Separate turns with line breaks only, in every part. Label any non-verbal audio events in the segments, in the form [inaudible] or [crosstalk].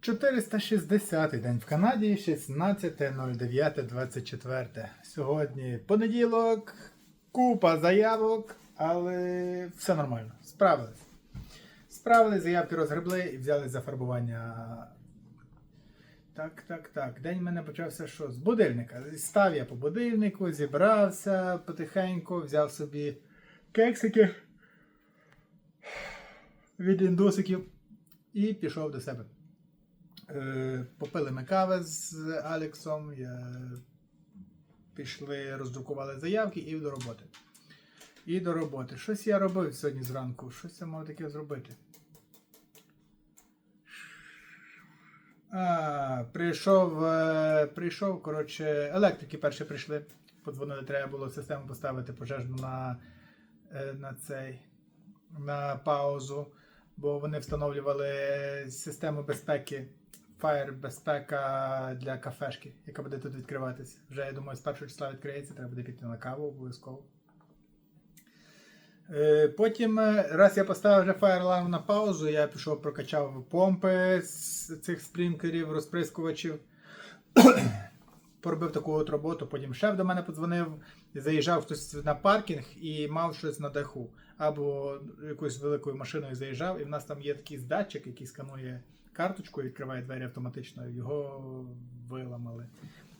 460 день в Канаді, 16.09.24. Сьогодні понеділок, купа заявок, але все нормально. Справились. Справились, заявки розгребли і взяли за фарбування. Так, так, так. День в мене почався що? З будильника. Став я по будильнику, зібрався потихеньку, взяв собі кексики від індусиків і пішов до себе. Е, Попили ми кави з Алексом, пішли, роздрукували заявки і до роботи. І до роботи. Щось я робив сьогодні зранку. Щось я мав таке зробити. А, прийшов, е, прийшов, коротше, електрики перші прийшли. Подзвонили, треба було систему поставити пожежну на, е, на цей на паузу, бо вони встановлювали систему безпеки, Fire безпека для кафешки, яка буде тут відкриватися. Вже я думаю, з першого числа відкриється, треба буде піти на каву обов'язково. Е, Потім, е, раз я поставив вже Fire на паузу, я пішов прокачав помпи з цих спринклерів, розприскувачів. [coughs] Поробив таку от роботу, потім шеф до мене подзвонив, заїжджав хтось на паркінг і мав щось на даху. Або якоюсь великою машиною заїжджав, і в нас там є такий датчик, який сканує карточку і відкриває двері автоматично. Його виламали.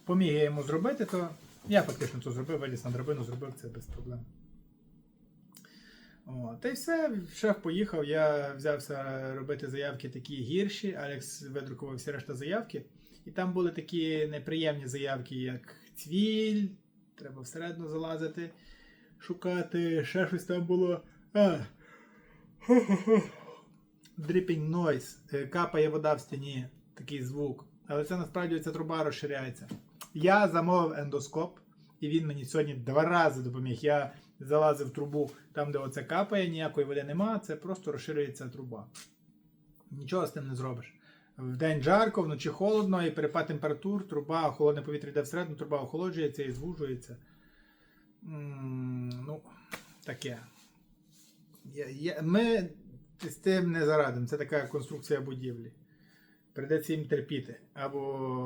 Поміг я йому зробити, то я фактично це зробив, виліз на драбину, зробив це без проблем. О, та й все, шеф поїхав, я взявся робити заявки такі гірші. Алекс видрукував всі решта заявки. І там були такі неприємні заявки, як цвіль, треба всередину залазити, шукати, ще щось там було. А. Dripping noise, е, капає вода в стіні, такий звук. Але це насправді ця труба розширяється. Я замовив ендоскоп, і він мені сьогодні два рази допоміг. Я залазив в трубу там, де оце капає, ніякої води нема, це просто розширюється труба. Нічого з тим не зробиш. В день жарко, вночі холодно, і перепад температур, труба, холодне повітря йде всередину, труба охолоджується і звужується. М, ну, таке. Я, я, ми з тим не зарадимо. Це така конструкція будівлі. Придеться їм терпіти. Або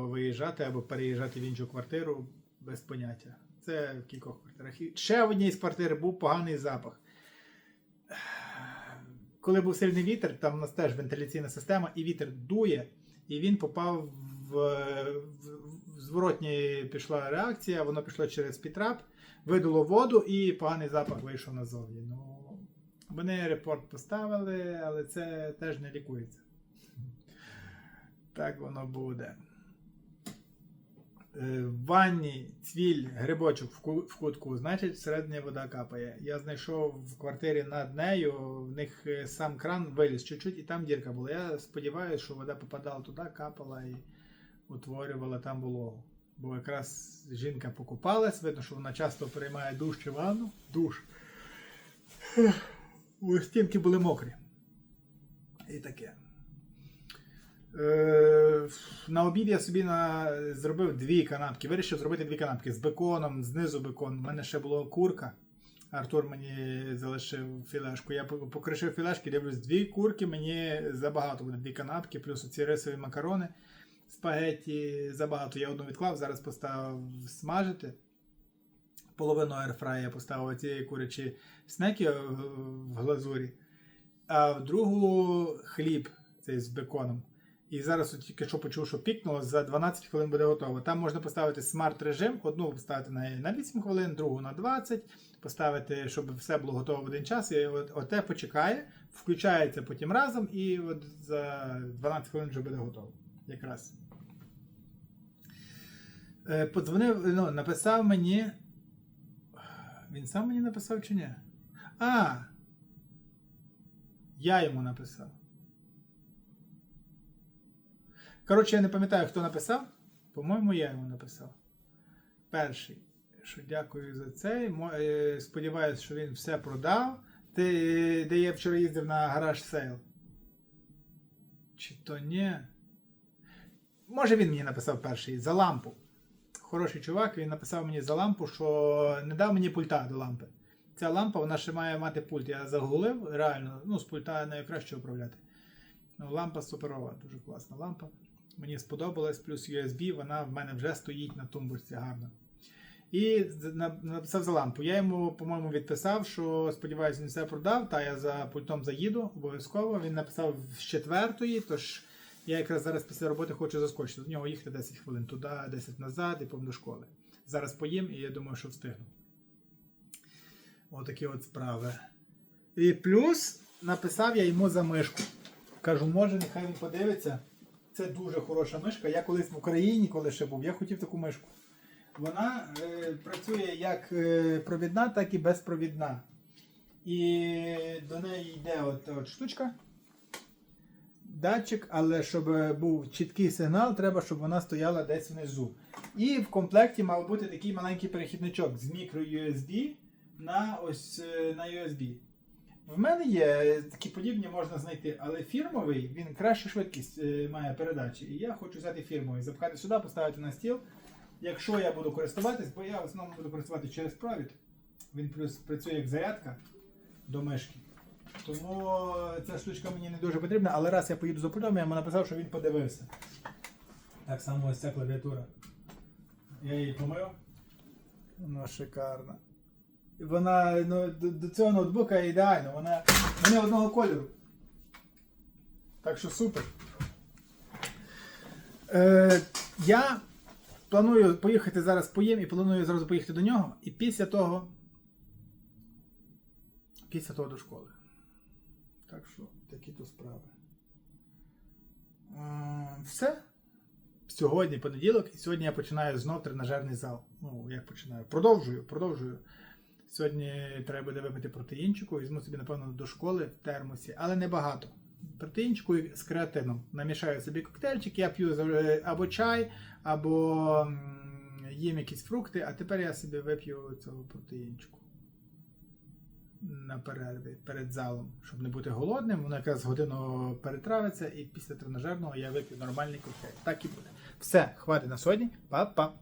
виїжджати, або переїжджати в іншу квартиру без поняття. Це в кількох квартирах. І ще в одній з квартир був поганий запах. Коли був сильний вітер, там у нас теж вентиляційна система, і вітер дує, і він попав в, в, в зворотні пішла реакція, воно пішло через підтрап, видало воду і поганий запах вийшов назовні. Ну, вони репорт поставили, але це теж не лікується. Так воно буде. Е, В ванні цвіль, грибочок в кутку, значить всередині вода капає. Я знайшов в квартирі над нею, в них е, сам кран виліз чуть-чуть, і там дірка була. Я сподіваюся, що вода попадала туди, капала і утворювала там вологу. Бо якраз жінка покупалась, видно, що вона часто приймає душ чи ванну. Душ. Стінки були мокрі. І таке. Е, на обід я собі на, зробив дві канапки. Вирішив зробити дві канапки з беконом, знизу бекон. У мене ще була курка. Артур мені залишив філешку. Я покришив філешки, дивлюсь, дві курки мені забагато буде, дві канапки, плюс оці рисові макарони, спагетті забагато. Я одну відклав, зараз поставив смажити. Половину аерфрая я поставив ці курячі снеки в в глазурі, а в другу хліб цей з беконом. І зараз от тільки що почув, що пікнуло, за 12 хвилин буде готово. Там можна поставити смарт режим, одну поставити на, на 8 хвилин, другу на 20, поставити, щоб все було готово в один час. І от, оте почекає, включається потім разом, і от за 12 хвилин вже буде готово. Якраз. Е, Подзвонив, ну, написав мені. Він сам мені написав чи ні? А! Я йому написав. Коротше, я не пам'ятаю, хто написав. По-моєму, я йому написав. Перший. Що дякую за це. Е, Сподіваюсь, що він все продав. Ти, де я вчора їздив на гараж сейл. Чи то ні? Може він мені написав перший за лампу. Хороший чувак, він написав мені за лампу, що не дав мені пульта до лампи. Ця лампа, вона ще має мати пульт. Я загуглив, реально, ну, з пульта найкраще управляти. Ну, лампа суперова, дуже класна лампа. Мені сподобалась, плюс USB, вона в мене вже стоїть на тумбочці гарно. І написав за лампу. Я йому, по-моєму, відписав, що сподіваюся, він все продав, та я за пультом заїду обов'язково. Він написав з четвертої, тож я якраз зараз після роботи хочу заскочити. До нього їхати 10 хвилин туди, 10 назад і повно до школи. Зараз поїм і я думаю, що встигну. Отакі от справи. І плюс написав я йому за мишку. Кажу, може, нехай він подивиться. Це дуже хороша мишка. Я колись в Україні, коли ще був, я хотів таку мишку. Вона е, працює як е, провідна, так і безпровідна. І до неї йде от, от штучка. Датчик, але щоб був чіткий сигнал, треба, щоб вона стояла десь внизу. І в комплекті мав бути такий маленький перехідничок з microUSB на ось е, на USB. В мене є такі подібні можна знайти, але фірмовий він кращу швидкість е, має передачі. І я хочу взяти фірмовий, запхати сюди, поставити на стіл. Якщо я буду користуватись, бо я в основному буду користуватися через провід. Він плюс працює як зарядка до мишки. Тому ця штучка мені не дуже потрібна, але раз я поїду за пультом, я йому написав, що він подивився. Так само ось ця клавіатура. Я її помив. Вона шикарна. Вона ну, до, до цього ноутбука ідеально. Вона, вони одного кольору. Так що супер. Е, я планую поїхати зараз поїм і планую зразу поїхати до нього. І після того. Після того до школи. Так що, такі то справи. Е, все. Сьогодні понеділок, і сьогодні я починаю знов тренажерний зал. Ну, як починаю? Продовжую, продовжую. Сьогодні треба буде випити протеїнчику, візьму собі, напевно, до школи в термосі, але не багато. Протеїнчику з креатином. Намішаю собі коктейльчик, я п'ю або чай, або їм якісь фрукти, а тепер я собі вип'ю цього протеїнчику на перерві перед залом, щоб не бути голодним. Воно якраз годину перетравиться, і після тренажерного я вип'ю нормальний коктейль. Так і буде. Все, хватить на сьогодні. Па-па.